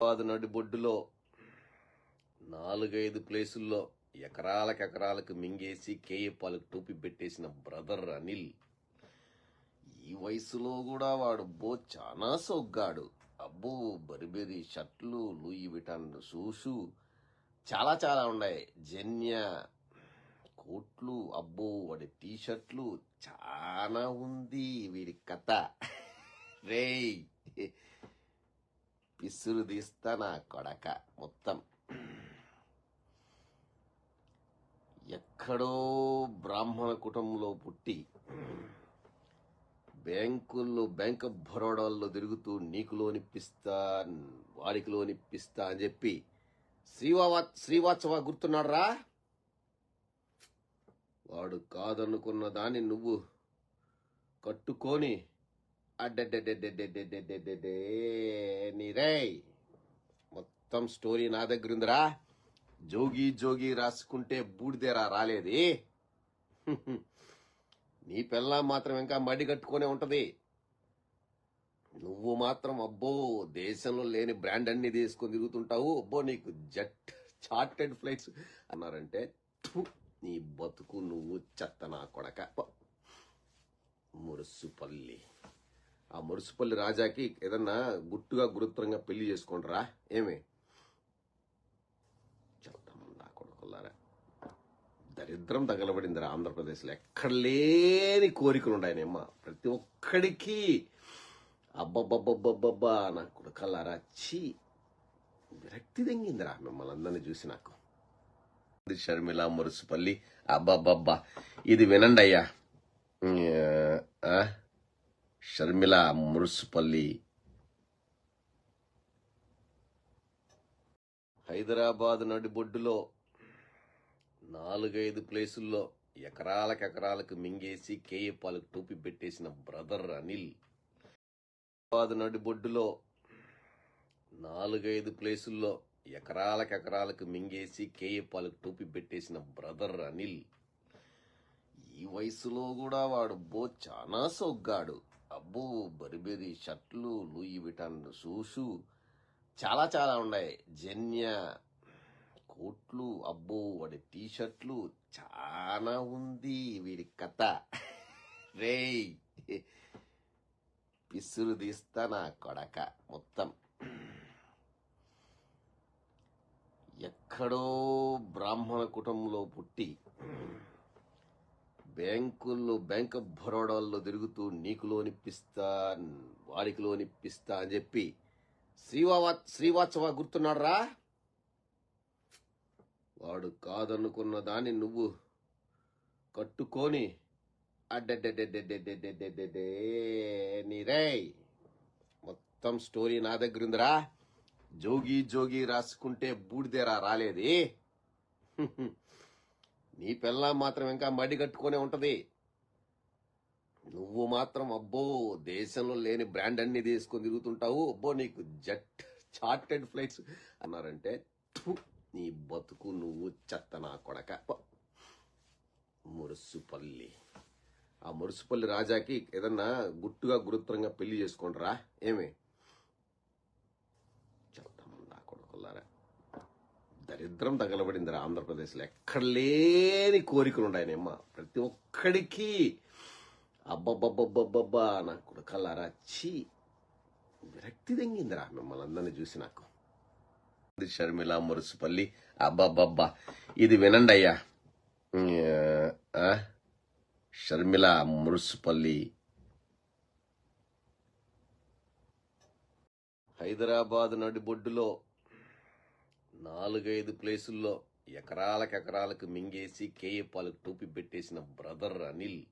హైదరాబాద్ నడిబొడ్డులో నాలుగైదు ప్లేసుల్లో ఎకరాలకు ఎకరాలకు మింగేసి కేఏ పాలకు టోపీ పెట్టేసిన బ్రదర్ అనిల్. ఈ వయసులో కూడా వాడు బో చాలా సొగ్గాడు. అబ్బో బరిబెరి షర్ట్లు లూయి విటాన్ షూసు చాలా చాలా ఉన్నాయి. జన్య కోట్లు అబ్బో వాడి టీ షర్ట్లు చాలా ఉంది వీడి కథ. రేయ్ పిసురు తీస్తా నా కొడక మొత్తం. ఎక్కడో బ్రాహ్మణ కుటుంబంలో పుట్టి బ్యాంకుల్లో బ్యాంక్ ఆఫ్ బరోడాల్లో తిరుగుతూ నీకు లోనిప్పిస్తా వాడికి లోనిప్పిస్తా అని చెప్పి శ్రీవా శ్రీవాత్సవ గుర్తున్నాడరా? వాడు కాదనుకున్న దాన్ని నువ్వు కట్టుకొని రే మొత్తం స్టోరీ నా దగ్గర ఉందిరా జోగి జోగి రాసుకుంటే బూడిదేరా రాలేది నీ పిల్ల మాత్రం ఇంకా మడి కట్టుకునే ఉంటది నువ్వు మాత్రం అబ్బో దేశంలో లేని బ్రాండ్ అన్ని తీసుకొని తిరుగుతుంటావు అబ్బో నీకు జట్ చార్టెడ్ ఫ్లైట్స్ అన్నారంటే నీ బతుకు నువ్వు చెత్త నా కొడక మురుసుపల్లి ఆ మురుసుపల్లి రాజాకి ఏదన్నా గుట్టుగా గురుత్రంగా పెళ్ళి చేసుకుంటారా ఏమి? చెప్తాం నా కొడుకులారా? దరిద్రం తగలబడిందిరా ఆంధ్రప్రదేశ్లో. ఎక్కడ లేని కోరికలు ప్రతి ఒక్కడికి అబ్బబ్బబ్బబ్బబ్బబ్బా నా కొడుకల్లారా చీ విరక్తి తెంగిందిరా మిమ్మల్ని అందరినీ చూసి నాకు. షర్మిల మురుసుపల్లి. అబ్బబ్బబ్బా. ఇది వినండి అయ్యా షర్మిల మురుసుపల్లి. హైదరాబాద్ నడిబొడ్డులో నాలుగైదు ప్లేసుల్లో ఎకరాలకు ఎకరాలకు మింగేసి కేఏ పాలకు పెట్టేసిన బ్రదర్ అనిల్. హైదరాబాద్ నడిబొడ్డులో నాలుగైదు ప్లేసుల్లో ఎకరాలకు ఎకరాలకు మింగేసి కేఏ పాలకు పెట్టేసిన బ్రదర్ అనిల్. ఈ వయసులో కూడా వాడు బో చాలా సొగ్గాడు. అబ్బో బరిబెరి షర్ట్లు లూయి విటన్ షూషు చాలా చాలా ఉన్నాయి. జన్య కోట్లు అబ్బో వాడి టీ షర్ట్లు చాలా ఉంది వీడి కథ. రే పిస్సులు తీస్తా నా కొడక మొత్తం. ఎక్కడో బ్రాహ్మణ కుటుంబంలో పుట్టి బ్యాంకుల్లో బ్యాంక్ ఆఫ్ బరోడాల్లో తిరుగుతూ నీకు లోనిప్పిస్తా వాడికి లోనిప్పిస్తా అని చెప్పి శ్రీవా శ్రీవాత్సవ గుర్తున్నాడరా? వాడు కాదనుకున్న దాన్ని నువ్వు కట్టుకొని అడ్డెడ్డెడ్డెడ్డెడ్డెడ్డెడ్డెడ్డే నీరేయ్ మొత్తం స్టోరీ నా దగ్గర ఉందిరా జోగి జోగి రాసుకుంటే బూడిదేరా రాలేది నీ పిల్ల మాత్రం ఇంకా మడి కట్టుకునే ఉంటది. నువ్వు మాత్రం అబ్బో దేశంలో లేని బ్రాండ్ అన్ని తీసుకొని తిరుగుతుంటావు. అబ్బో నీకు జట్ చార్టెడ్ ఫ్లైట్స్ అన్నారంటే నీ బతుకు నువ్వు చెత్త నా కొడక. మురుసుపల్లి. ఆ మురుసుపల్లి రాజాకి ఏదన్నా గుట్టుగా గురుత్రంగా పెళ్ళి చేసుకుంటారా? ఏమి? చెత్త నా కొడుకులారా. దరిద్రం తగలబడిందిరా ఆంధ్రప్రదేశ్లో. ఎక్కడ లేని కోరికలు ఉన్నాయనమ్మా ప్రతి ఒక్కడికి అబ్బబ్బబ్బబ్బబ్బా నా కొడుకల్లారా. చీ విరక్తి తెంగిందిరా మిమ్మల్ని అందరిని చూసి నాకు. షర్మిల మురుసుపల్లి. అబ్బబ్బబ్బా. ఇది వినండి అయ్యా. షర్మిల మురుసుపల్లి. హైదరాబాద్ నడిబొడ్డులో నాలుగైదు ప్లేసుల్లో ఎకరాలకు ఎకరాలకు మింగేసి కేఏ పాలకు టోపీ పెట్టేసిన బ్రదర్ అనిల్.